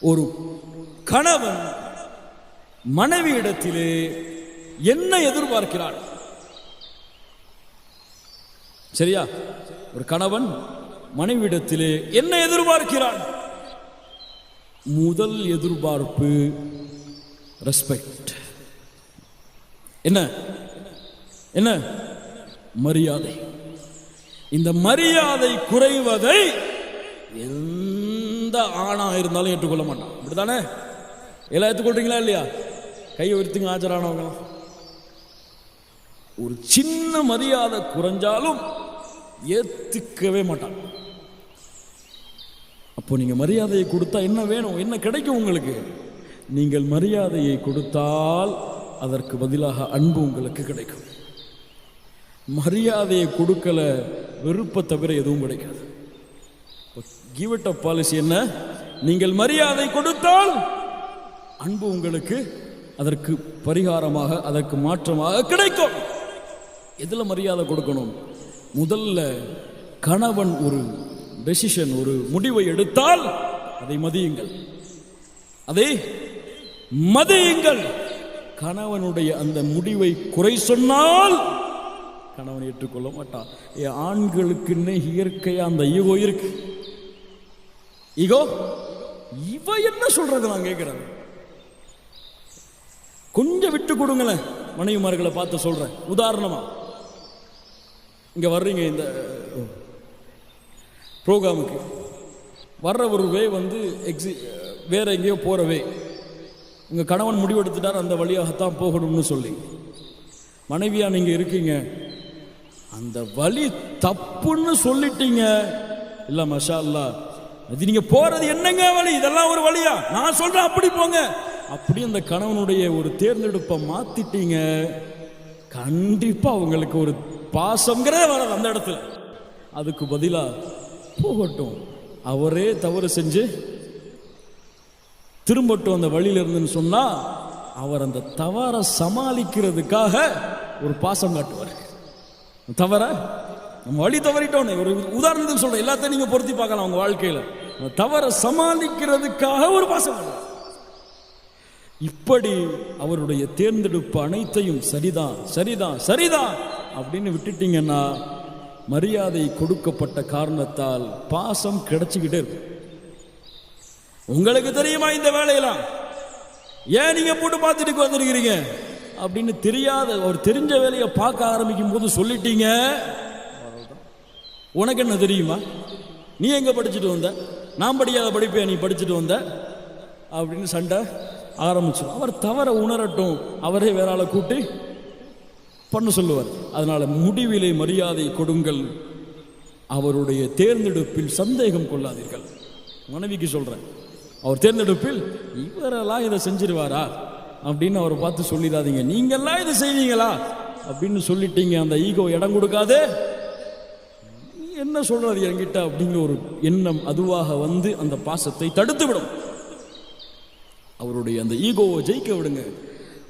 ஒரு கணவன் மனைவி இடத்திலே என்ன எதிர்பார்க்கிறான் சரியா? ஒரு கணவன் மனைவிடத்திலே என்ன எதிர்பார்க்கிறான் முதல் எதிர்பார்ப்பு ரெஸ்பெக்ட் என்ன? என்ன? மரியாதை. இந்த மரியாதை குறைவதை எந்த ஆணா இருந்தாலும் ஏற்றுக்கொள்ள மாட்டான். அப்படிதானே எல்லாம் ஏற்றுக்கொள்றீங்களா இல்லையா? கையை உயர்த்துங்க ஆஜரானவங்க. ஒரு சின்ன மரியாதை குறைஞ்சாலும் ஏத்துக்கவே மாட்டான். அப்போ நீங்க மரியாதையை கொடுத்தா என்ன வேணும்? என்ன கிடைக்கும் உங்களுக்கு? நீங்கள் மரியாதையை கொடுத்தால் அதற்கு பதிலாக அன்பு உங்களுக்கு கிடைக்கும். மரியாதையை கொடுக்கல வெறுப்பை தவிர எதுவும் கிடைக்காது. கிவ் இட் அப் பாலிசி என்ன? நீங்கள் மரியாதை கொடுத்தால் அன்பு உங்களுக்கு அதற்கு பரிகாரமாக அதற்கு மாற்றமாக கிடைக்கும். எதில் மரியாதை கொடுக்கணும்? முதல்ல கணவன் ஒரு டெசிஷன் ஒரு முடிவை எடுத்தால் அதை மதியுங்கள். அதை மதியுங்கள். கணவனுடைய அந்த முடிவை குறை சொன்னால் கணவன் ஏற்றுக்கொள்ள மாட்டான். ஏ ஆண்களுக்குன்னு இயற்கையாக அந்த ஈகோ இருக்கு. ஈகோ இவ என்ன சொல்றது நான் கேட்கிறேன். கொஞ்சம் விட்டு கொடுங்களேன் மனைவிமார்களை பார்த்து சொல்றேன். உதாரணமா இங்க வர்றீங்க இந்த ப்ரோக்ராமுக்கு. வர்ற ஒரு வே வந்து எக்ஸி வேற எங்கேயோ போற வே. உங்க கணவன் முடிவெடுத்துட்டார் அந்த வழியாகத்தான் போகணும்னு சொல்லி. மனைவியா நீங்க இருக்கீங்க. அந்த வழி தப்புன்னு சொல்லிட்டீங்க. இல்ல மஷா அல்லா அது நீங்க போறது என்னங்க வழி? இதெல்லாம் ஒரு வழியா? நான் சொல்றேன் அப்படி போங்க. அப்படி அந்த கணவனுடைய ஒரு தேர்ந்தெடுப்பை மாத்திட்டீங்க கண்டிப்பா அவங்களுக்கு ஒரு பாசங்கிறதே வராது அந்த இடத்துல. அதுக்கு பதிலா போகட்டும். அவரே தவறு செஞ்சு திரும்பட்டும் அந்த வழியில இருந்துன்னு சொன்னா அவர் அந்த தவறை சமாளிக்கிறதுக்காக ஒரு பாசம் காட்டுவார். தவற? நம்ம வழி தவறிட்டோம் ஒரு உதாரணத்துக்கு சொல்றேன். எல்லாத்தையும் நீங்க பொருத்தி பார்க்கலாம் உங்கள் வாழ்க்கையில. தவற தவறை சமாளிக்கிறதுக்காக ஒரு பாசம் இப்படி அவருடைய தேர்ந்தெடுப்பு அனைத்தையும் சரிதான் சரிதான் சரிதான் அப்படின்னு விட்டுட்டீங்கன்னா மரியாதை கொடுக்கப்பட்ட காரணத்தால் பாசம் கிடைச்சிக்கிட்டு இருக்கு உங்களுக்கு தெரியுமா இந்த வேலையெல்லாம்? ஏன் நீங்க போட்டு பார்த்துட்டு வந்திருக்கிறீங்க அப்படின்னு தெரியாத ஒரு தெரிஞ்ச வேலையை பார்க்க ஆரம்பிக்கும் போது சொல்லிட்டீங்க. உனக்கு என்ன தெரியுமா? நீ எங்கே படிச்சுட்டு வந்த? நான் படிக்காத படிப்பை நீ படிச்சுட்டு வந்த? அப்படின்னு சண்டை ஆரம்பிச்சிடும். அவர் தவற உணரட்டும். அவரே வேற ஆளை கூட்டி பண்ண சொல்லுவார். அதனால் முடிவிலே மரியாதை கொடுங்கள். அவருடைய தேர்ந்தெடுப்பில் சந்தேகம் கொள்ளாதீர்கள். மனைவிக்கு சொல்கிறேன் அவர் தேர்ந்தெடுப்பில் இவரெல்லாம் இதை செஞ்சிருவாரா? அப்படின்னு அவரை பார்த்து சொல்லிடாதீங்க. நீங்கள்லாம் இதை செய்வீங்களா? அப்படின்னு சொல்லிட்டீங்க. அந்த ஈகோ இடம் கொடுக்காதே. என்ன சொல்றது என்கிட்ட அப்படிங்கிற ஒரு எண்ணம் அதுவாக வந்து அந்த பாசத்தை தடுத்து விடும் அவருடைய அந்த ஈகோவை ஜெயிக்க விடுங்க.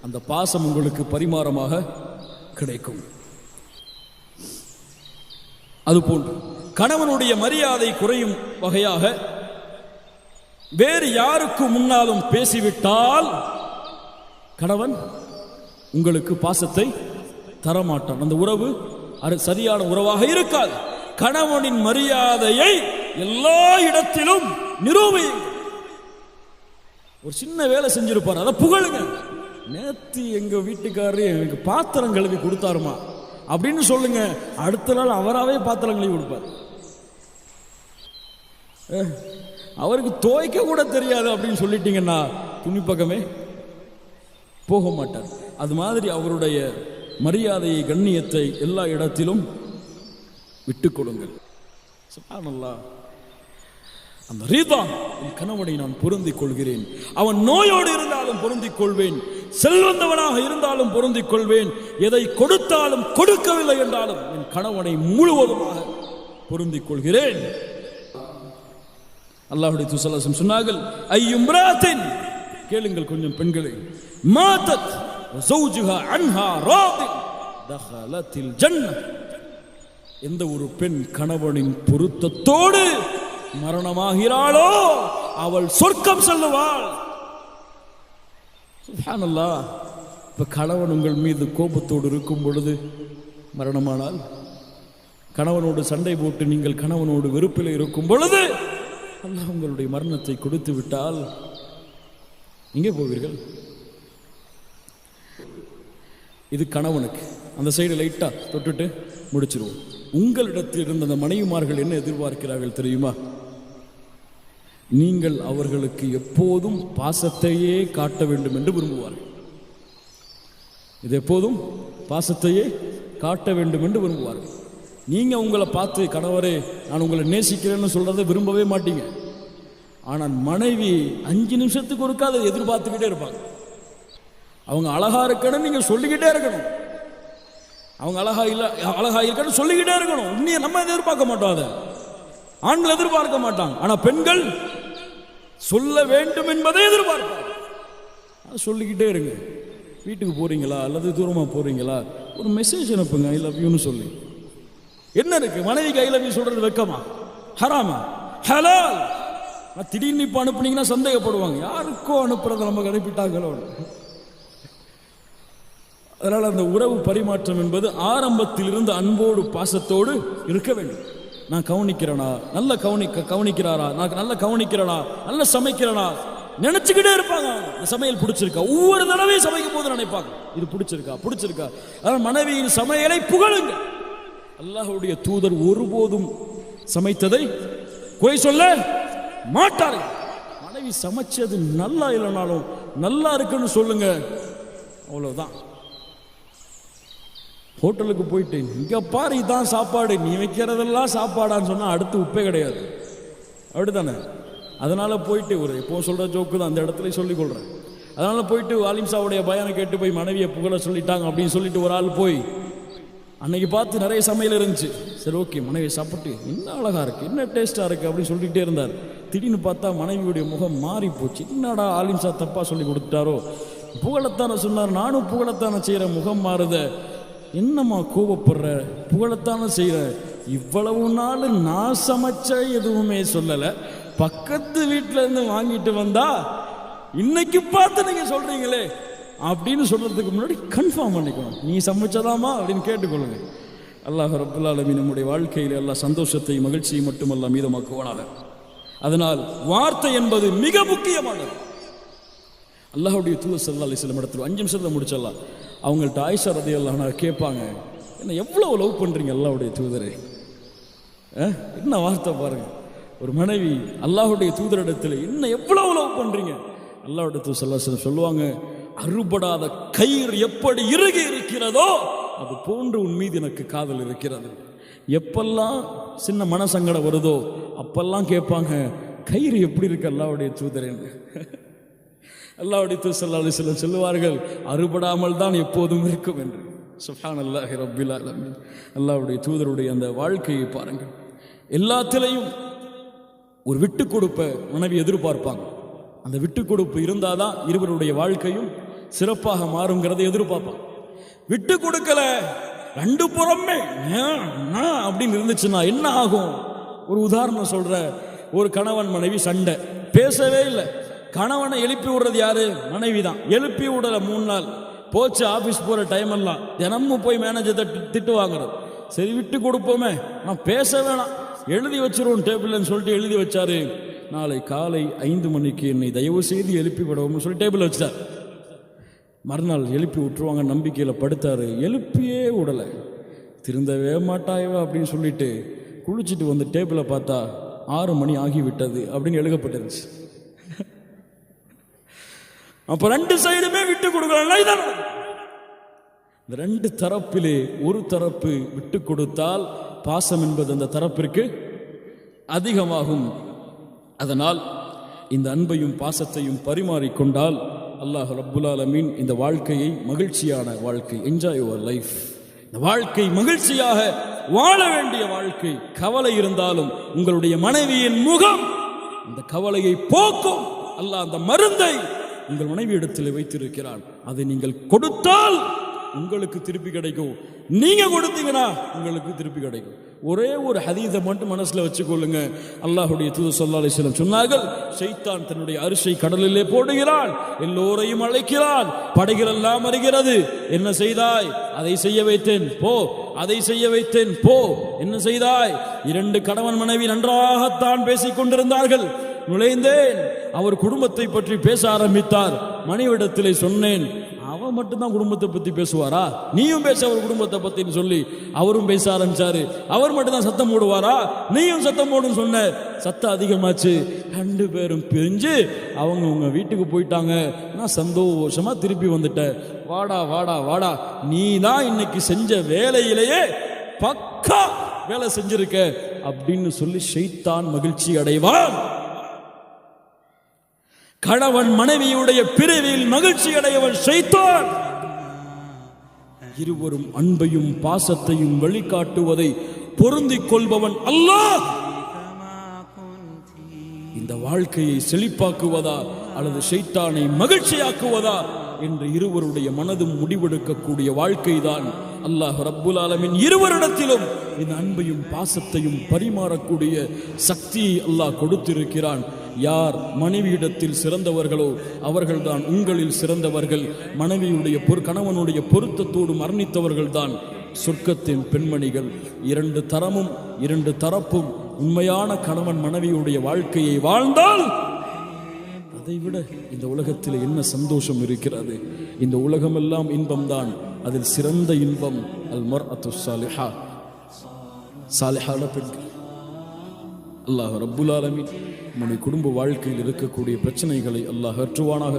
அந்த பாசம் உங்களுக்கு பரிமாறமாக கிடைக்கும். அதுபோன்று கணவனுடைய மரியாதை குறையும் வகையாக வேறு யாருக்கு முன்னாலும் பேசிவிட்டால் கணவன் உங்களுக்கு பாசத்தை தரமாட்டான். அந்த உறவு அது சரியான உறவாக இருக்காது. கணவனின் மரியாதையை எல்லா இடத்திலும் நிரூபியுங்கள். ஒரு சின்ன வேலை செஞ்சிருப்பார். அதை புகழுங்க. நேத்து எங்க வீட்டுக்காரரு எனக்கு பாத்திரம் கழுவி கொடுத்தாருமா அப்படின்னு சொல்லுங்க. அடுத்த நாள் அவராகவே பாத்திரம் கழுவி கொடுப்பார். அவருக்கு துவைக்க கூட தெரியாது அப்படின்னு சொல்லிட்டீங்கன்னா துணி பக்கமே போக மாட்டார். அது மாதிரி அவருடைய மரியாதையை கண்ணியத்தை எல்லா இடத்திலும் விட்டு கொடுங்கள் சுபானல்லா. அந்த ரீதா என் கணவனை நான் பொருந்திக் கொள்கிறேன் அவன் நோயோடு இருந்தாலும் பொருந்திக் கொள்வேன் செல்வந்தவனாக இருந்தாலும் பொருந்திக் கொள்வேன் எதை கொடுத்தாலும் கொடுக்கவில்லை என்றாலும் என் கணவனை முழுவதுமாக பொருந்திக் கொள்கிறேன் அல்லாஹுடைய துசலாசம் சொன்னார்கள் ஐயும் கேளுங்கள் கொஞ்சம் பெண்களை. மாதத் ஜௌஜுஹா அன்ஹா ராதி தஹலத்தில் ஜன்னத். எந்த ஒரு பெண் கணவனின் பொருத்தத்தோடு மரணமாகிறாளோ அவள் சொர்க்கம் செல்லுவாள். சுப்ஹானல்லாஹ் இப்ப கணவன் உங்கள் மீது கோபத்தோடு இருக்கும் பொழுது மரணமானால் கணவனோடு சண்டை போட்டு நீங்கள் கணவனோடு வெறுப்பில் இருக்கும் பொழுது அல்லாஹ் உங்களுடைய மரணத்தை கொடுத்து விட்டால் எங்கே போவீர்கள்? இது கணவனுக்கு. அந்த சைடு லைட்டாக தொட்டுட்டு முடிச்சிருவோம். உங்களிடத்தில் இருந்த அந்த மனைவிமார்கள் என்ன எதிர்பார்க்கிறார்கள் தெரியுமா? நீங்கள் அவர்களுக்கு எப்போதும் பாசத்தையே காட்ட வேண்டும் என்று விரும்புவார்கள். இது எப்போதும் பாசத்தையே காட்ட வேண்டும் என்று விரும்புவார்கள். நீங்கள் உங்களை பார்த்து கணவரே நான் உங்களை நேசிக்கிறேன்னு சொல்கிறத விரும்பவே மாட்டீங்க. ஆனால் மனைவி அஞ்சு நிமிஷத்துக்கு ஒருக்கா அதை எதிர்பார்த்துக்கிட்டே இருப்பாங்க. அவங்க அழகா இருக்கணும் நீங்கள் சொல்லிக்கிட்டே இருக்கணும். அவங்க அழகா இல்லை அழகா இருக்கன்னு சொல்லிக்கிட்டே இருக்கணும். உண்மையை நம்ம எதிர்பார்க்க மாட்டோம் அதை. ஆண்கள் எதிர்பார்க்க மாட்டாங்க. ஆனால் பெண்கள் சொல்ல வேண்டும் என்பதை எதிர்பார்ப்பாங்க. சொல்லிக்கிட்டே இருங்க. வீட்டுக்கு போகிறீங்களா அல்லது தூரமாக போகிறீங்களா ஒரு மெசேஜ் அனுப்புங்க ஐ லவ் யூன்னு சொல்லி. என்ன இருக்கு? மனைவிக்கு ஐ லவ் யூ சொல்றது வெக்கமா? ஹராமா? ஹலோ திடீர்னு இப்ப அனுப்புனீங்கன்னா சந்தேகப்படுவாங்க. யாருக்கோ அனுப்புறத நம்ம அனுப்பிட்டாங்களோ அதனால் அந்த உறவு பரிமாற்றம் என்பது ஆரம்பத்திலிருந்து அன்போடு பாசத்தோடு இருக்க வேண்டும். நான் கவனிக்கிறேனா? நல்ல கவனிக்க கவனிக்கிறாரா? நான் நல்ல கவனிக்கிறேனா? நல்ல சமைக்கிறேனா? நினைச்சுக்கிட்டே இருப்பாங்க இந்த சமையல் பிடிச்சிருக்கா? ஒவ்வொரு தடவையும் சமைக்கும் போது நினைப்பாங்க. இது பிடிச்சிருக்கா? பிடிச்சிருக்கா? அதனால் மனைவியின் சமையலை புகழுங்க. அல்லாஹுடைய தூதர் ஒருபோதும் சமைத்ததை குறை சொல்ல மாட்டார்கள் மனைவி சமைச்சது நல்லா இல்லைனாலும் நல்லா இருக்குன்னு சொல்லுங்க. அவ்வளவுதான். ஹோட்டலுக்கு போயிட்டு இங்கே பாரு இதான் சாப்பாடு. நீ வைக்கிறதெல்லாம் சாப்பாடான்னு சொன்னால் அடுத்து உப்பே கிடையாது. அப்படிதானே அதனால் போயிட்டு ஒரு இப்போ சொல்கிற ஜோக்கு தான் அந்த இடத்துல சொல்லிக் கொள்றேன். அதனால் போயிட்டு அலிம்சாவுடைய பயனை கேட்டு போய் மனைவியை புகழ சொல்லிட்டாங்க அப்படின்னு சொல்லிட்டு ஒரு ஆள் போய் அன்னைக்கு பார்த்து நிறைய சமையல் இருந்துச்சு. சரி ஓகே மனைவி சாப்பிட்டு என்ன அழகாக இருக்குது என்ன டேஸ்ட்டாக இருக்குது அப்படின்னு சொல்லிகிட்டே இருந்தார். திடீர்னு பார்த்தா மனைவியுடைய முகம் மாறி போச்சு. என்னடா ஆலிம்சா தப்பாக சொல்லி கொடுத்துட்டாரோ? புகழத்தான சொன்னார். நானும் புகழத்தான செய்கிற முகம் மாறுத. என்னம்மா கோவப்படுற? புகழத்தான செய்கிற இவ்வளவு நாள் நான் சமைச்ச எதுவுமே சொல்லலை. பக்கத்து வீட்டுல இருந்து வாங்கிட்டு வந்தா இன்னைக்கு பார்த்து நீங்கள் சொல்றீங்களே அப்படின்னு சொல்றதுக்கு முன்னாடி கன்ஃபார்ம் பண்ணிக்கணும். நீ சமைச்சதாமா அப்படின்னு கேட்டுக்கொள்ளுங்க. அல்லாஹ் ரப்புல் நம்முடைய வாழ்க்கையில் எல்லா சந்தோஷத்தை மகிழ்ச்சியை மட்டுமல்ல மீதமாக்குவானாக. அதனால் வார்த்தை என்பது மிக முக்கியமானது. அல்லாஹுடைய தூதர் சல்லா அலிஸ்லம் இடத்துல அஞ்சு நிமிஷத்தில் முடிச்சிடலாம். அவங்கள்ட்ட ஆயிஷா ரதி அல்லாஹ் கேட்பாங்க என்ன எவ்வளோ லவ் பண்ணுறீங்க அல்லாவுடைய தூதரை? என்ன வார்த்தை பாருங்கள் ஒரு மனைவி அல்லாஹுடைய தூதரிடத்தில் என்ன எவ்வளோ லவ் பண்ணுறீங்க அல்லாவுடைய தூதர் சல்லா சொல்லுவாங்க அறுபடாத கயிறு எப்படி இறுகி இருக்கிறதோ அது போன்று உன் மீது எனக்கு காதல் இருக்கிறது. எப்பெல்லாம் சின்ன மனசங்கடம் வருதோ அப்பெல்லாம் கேட்பாங்க கயிறு எப்படி இருக்கு அல்லாவுடைய தூதரேன்னு? அல்லாவுடைய தூதர் ஸல்லல்லாஹு சொல்லுவார்கள் அறுபடாமல் தான் எப்போதும் இருக்கும் என்று. சுஹான் அல்லாஹி ரபில் ஆலமீன். அல்லாவுடைய தூதருடைய அந்த வாழ்க்கையை பாருங்கள். எல்லாத்திலையும் ஒரு விட்டு கொடுப்ப மனைவி எதிர்பார்ப்பாங்க. அந்த விட்டு கொடுப்பு இருந்தாதான் இருவருடைய வாழ்க்கையும் சிறப்பாக மாறுங்கிறதை எதிர்பார்ப்பாங்க. விட்டு கொடுக்கல ரெண்டு புறமே ஏன், நான் அப்படின்னு இருந்துச்சுன்னா என்ன ஆகும்? ஒரு உதாரணம் சொல்ற ஒரு கணவன் மனைவி சண்டை. பேசவே இல்லை. கணவனை எழுப்பி விடுறது யாரு? மனைவி தான் எழுப்பி விடல மூணு நாள். போச்சு ஆபீஸ் போற டைம் எல்லாம். தினமும் போய் மேனேஜர் திட்டு வாங்குறது. சரி விட்டு கொடுப்போமே. நான் பேச வேணாம். எழுதி வச்சிருவோம் டேபிள்னு சொல்லிட்டு எழுதி வச்சாரு. நாளை காலை ஐந்து மணிக்கு என்னை தயவு செய்து எழுப்பி விடவும் சொல்லி டேபிள் வச்சார் மறுநாள் எழுப்பி விட்டுருவாங்க நம்பிக்கையில் படுத்தாரு. எழுப்பியே விடலை. திருந்தவே மாட்டாயவா அப்படின்னு சொல்லிட்டு குளிச்சுட்டு வந்து டேபிளை பார்த்தா ஆறு மணி ஆகிவிட்டது அப்படின்னு எழுதப்பட்டிருந்துச்சு. அப்ப ரெண்டு சைடுமே விட்டு கொடுக்கலாம் இதான். இந்த ரெண்டு தரப்பிலே ஒரு தரப்பு விட்டு கொடுத்தால் பாசம் என்பது அந்த தரப்பிற்கு அதிகமாகும். அதனால் இந்த அன்பையும் பாசத்தையும் பரிமாறிக்கொண்டால் அல்லாஹ் ரப்புல் இந்த வாழ்க்கையை மகிழ்ச்சியான வாழ்க்கை என்ஜாய் யுவர் லைஃப் இந்த வாழ்க்கை மகிழ்ச்சியாக வாழ வேண்டிய வாழ்க்கை கவலை இருந்தாலும் உங்களுடைய மனைவியின் முகம் இந்த கவலையை போக்கும். அல்லாஹ் அந்த மருந்தை உங்கள் மனைவியிடத்தில் வைத்திருக்கிறான் அதை நீங்கள் கொடுத்தால் உங்களுக்கு திருப்பி கிடைக்கும். நீங்க கொடுத்தீங்கன்னா உங்களுக்கு திருப்பி கிடைக்கும். ஒரே ஒரு ஹதீதை மட்டும் மனசுல வச்சுக்கொள்ளுங்க. அல்லாஹுடைய தூது ஸல்லல்லாஹு அலைஹி சொன்னார்கள் ஷைத்தான் தன்னுடைய அரிசை கடலிலே போடுகிறான் எல்லோரையும் அழைக்கிறான் படைகள் எல்லாம் வருகிறது. என்ன செய்தாய்? அதை செய்ய வைத்தேன். போ. அதை செய்ய வைத்தேன். போ. என்ன செய்தாய்? இரண்டு கணவன் மனைவி நன்றாகத்தான் பேசிக் கொண்டிருந்தார்கள் நுழைந்தேன். அவர் குடும்பத்தை பற்றி பேச ஆரம்பித்தார். மனைவிடத்திலே சொன்னேன் அவன் மட்டும்தான் குடும்பத்தை பத்தி பேசுவாரா? நீயும் பேச அவர் குடும்பத்தை பற்றின்னு சொல்லி. அவரும் பேச ஆரம்பிச்சாரு. அவர் மட்டும்தான் சத்தம் போடுவாரா? நீயும் சத்தம் போடுன்னு சொன்ன. சத்தம் அதிகமாச்சு. ரெண்டு பேரும் பிரிஞ்சு அவங்க உங்க வீட்டுக்கு போயிட்டாங்க. நான் சந்தோஷமா திருப்பி வந்துட்டேன். வாடா வாடா வாடா. நீ தான் இன்னைக்கு செஞ்ச வேலையிலேயே பக்கா வேலை செஞ்சிருக்க. அப்படின்னு சொல்லி ஷைத்தான் மகிழ்ச்சி அடைவான். கணவன் மனைவியுடைய பிரிவில் மகிழ்ச்சி அடையவன் ஷைத்தான். இருவரும் அன்பையும் பாசத்தையும் வெளிக்காட்டுவதை பொருந்திக் கொள்பவன் அல்லாஹ். இந்த வாழ்க்கையை செழிப்பாக்குவதா அல்லது ஷைத்தானை மகிழ்ச்சியாக்குவதா என்று இருவருடைய மனதும் முடிவெடுக்கக்கூடிய வாழ்க்கைதான் அல்லாஹ் ரப்புல் ஆலமின். இருவரிடத்திலும் இந்த அன்பையும் பாசத்தையும் பரிமாறக்கூடிய சக்தியை அல்லாஹ் கொடுத்திருக்கிறான். யார் மனைவியிடத்தில் சிறந்தவர்களோ அவர்கள்தான் உங்களில் சிறந்தவர்கள். மனைவியுடைய பொரு கணவனுடைய பொருத்தத்தோடு மரணித்தவர்கள்தான் சொர்க்கத்தின் பெண்மணிகள். இரண்டு தரமும் இரண்டு தரப்பும் உண்மையான கணவன் மனைவியுடைய வாழ்க்கையை வாழ்ந்தால் அதை விட இந்த உலகத்தில் என்ன சந்தோஷம் இருக்கிறது? இந்த உலகமெல்லாம் இன்பம்தான். அதில் சிறந்த இன்பம் அல் மர் அத்துசாலிஹா சாலிஹா சாலிஹான பெண்கள். அல்லாஹ் ரப்புல் ஆலமின் நம்முடைய குடும்ப வாழ்க்கையில் இருக்கக்கூடிய பிரச்சனைகளை அல்லாஹ் அற்றுவானாக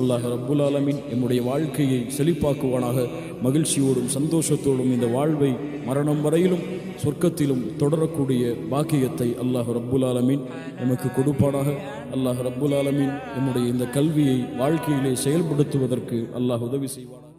அல்லாஹ் ரப்புல் ஆலமீன் என்னுடைய வாழ்க்கையை செழிப்பாக்குவானாக. மகிழ்ச்சியோடும் சந்தோஷத்தோடும் இந்த வாழ்வை மரணம் வரையிலும் சொர்க்கத்திலும் தொடரக்கூடிய பாக்கியத்தை அல்லாஹ் ரப்புல் ஆலமின் நமக்கு கொடுப்பானாக. அல்லாஹ் ரப்புல் ஆலமீன் என்னுடைய இந்த கல்வியை வாழ்க்கையிலே செயல்படுத்துவதற்கு அல்லாஹ் உதவி செய்வானாக.